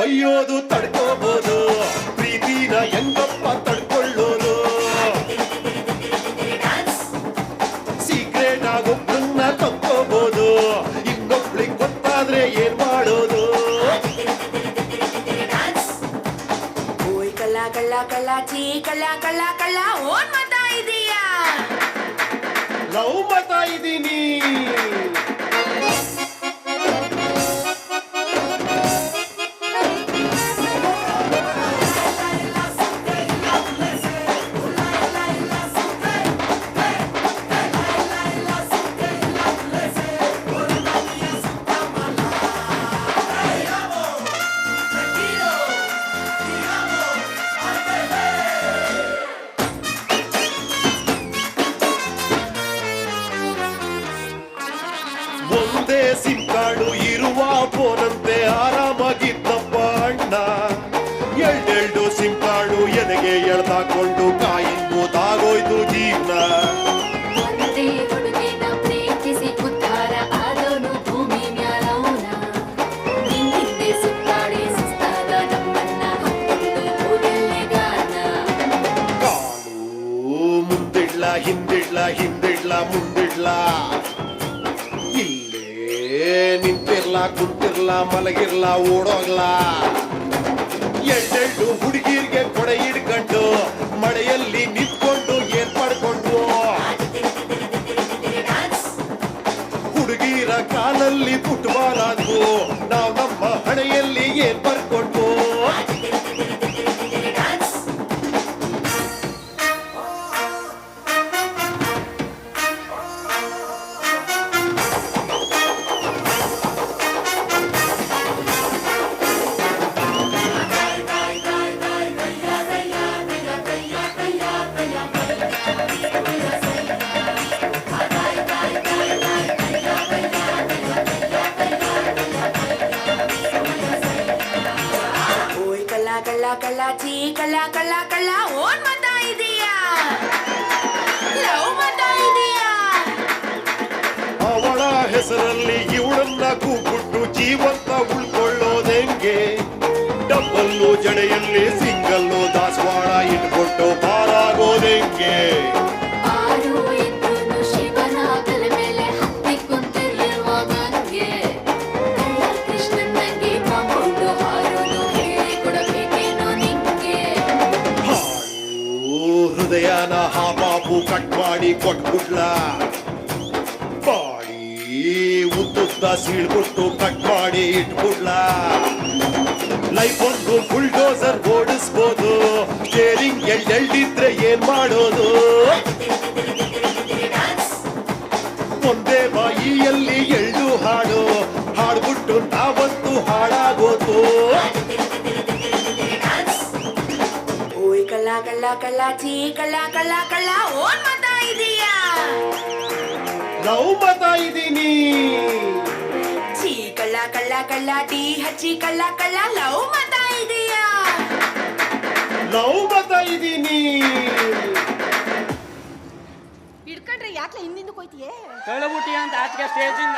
ಬೈಯೋದು ತಡ್ಕೋಬಹುದು ಪ್ರೀತಿನ ಹೆಂಗಪ್ಪ ತಡ್ಕೊಳ್ಳೋದು ಸೀಕ್ರೆಟ್ ಆಗೊಬ್ಬರನ್ನ ತಕ್ಕೋಬಹುದು ಇನ್ನೊಬ್ಳಿಗೆ ಗೊತ್ತಾದ್ರೆ ಏನ್ ಮಾಡೋದು ಓಯ್ ಕಳ್ಳ ಕಳ್ಳ ಕಳ್ಳ ಚೀ ಕಳ್ಳ ಕಳ್ಳ ಕಳ್ಳ ಓನ್ ಮತ ಇದೀಯಾ ಲವ್ ಮತ ಇದೀನಿ ಸಿಮ್ ಕಾರ್ಡು ಇರುವ ಫೋನಂತೆ ಆರಾಮಾಗಿದ್ದಪ್ಪ ಅಣ್ಣ. ಎಲ್ಡೆಲ್ಡು ಸಿಮ್ ಕಾರ್ಡು ಎದೆಗೆ ಎಳ್ದಾಕೊಂಡು ಕಾಯಿಂಬುದಾಗೋಯ್ತು ಜೀವನ. ಹಿಂದಿಡ್ಲಾ ಹಿಂದಿಡ್ಲಾ ಪ್ರೀತಿಸಿ ಕುಂತಿರ್ಲ ಮಲಗಿರ್ಲ, ಓಡೋಗ್ಲ. ಎಂಟೆಂಟು ಹುಡುಗಿರ್ಗೆ ಕೊಡೆ ಹಿಡ್ಕೊಂಡು, ಮಳೆಯಲ್ಲಿ ನಿಂತ್ಕೊಂಡು ಏನ್ ಪಡ್ಕೊಂಡು ಹುಡುಗಿರ ಕಾಲಲ್ಲಿ ಫುಟ್ಬಾಲ್ ಆದ್ವು ನಾವು ನಮ್ಮ ಹಣೆಯಲ್ಲಿ ಏನ್ ಕಳ್ಳ ಚೀ ಕಳ್ಳ ಕಳ್ಳ ಕಳ್ಳ ಓನ್ ಮತ ಇದೀಯಾ? ಲವ್ ಮತ ಇದೀಯಾ? ಅವಳ ಹೆಸರಲ್ಲಿ ಇವಳನ್ನ ಕೂಗುಟ್ಟು ಜೀವಂತ ಉಳ್ಕೊಳ್ಳೋದೆಂಗೆ? ಡಬ್ಬಲ್ಲು ಜಡೆಯಲ್ಲಿ ಸಿಂಗಲ್ಲು ದಾಸವಾಳ ಇಟ್ಕೊಟ್ಟು ಪಾರಾಗೋದೆಂಗೆ? ಹೃದಯನ ಹಾಪಾಪು ಕಟ್ ಮಾಡಿ ಕೊಟ್ಬಿಡ್ಲ ಬಾಡಿ ಉದ್ದುದ್ದ ಸೀಳ್ಬಿಟ್ಟು ಕಟ್ ಮಾಡಿ ಇಟ್ಬಿಡ್ಲ ಲೈಫ್ ಒಂದು ಬುಲ್ಡೋಸರ್ ಓಡಿಸ್ಬೋದು. ಸ್ಟೇರಿಂಗ್ ಎಳ್ಳಿದ್ರೆ ಏನ್ ಮಾಡೋದು? ಒಂದೇ ಬಾಯಿಯಲ್ಲಿ ಕಳ್ಳ ಕಳ್ಳ ಕಳ್ಳ ಚೀ ಕಳ್ಳ ಕಳ್ಳ ಕಳ್ಳ ಓನ್ ಮತ ಇದೀಯಾ? ಲವ್ ಮತ ಇದೀನಿ. ಚೀ ಕಳ್ಳ ಕಳ್ಳ ಕಳ್ಳ ಟೀ ಹಚ್ಚಿ ಕಳ್ಳ ಕಳ್ಳ ಲವ್ ಮತ ಇದೀಯಾ? ಲವ್ ಮತ ಇದೀನಿ. ಹಿಡ್ಕೊಂಡ್ರೆ ಯಾಕೆ ಹಿಂದಿಂದ ಹೋಯ್ತಿಯೇ ಕಳ್ಬಿಟ್ಟಿ ಅಂತ ಆಚೆಗೆ ಸ್ಟೇಜಿಂದ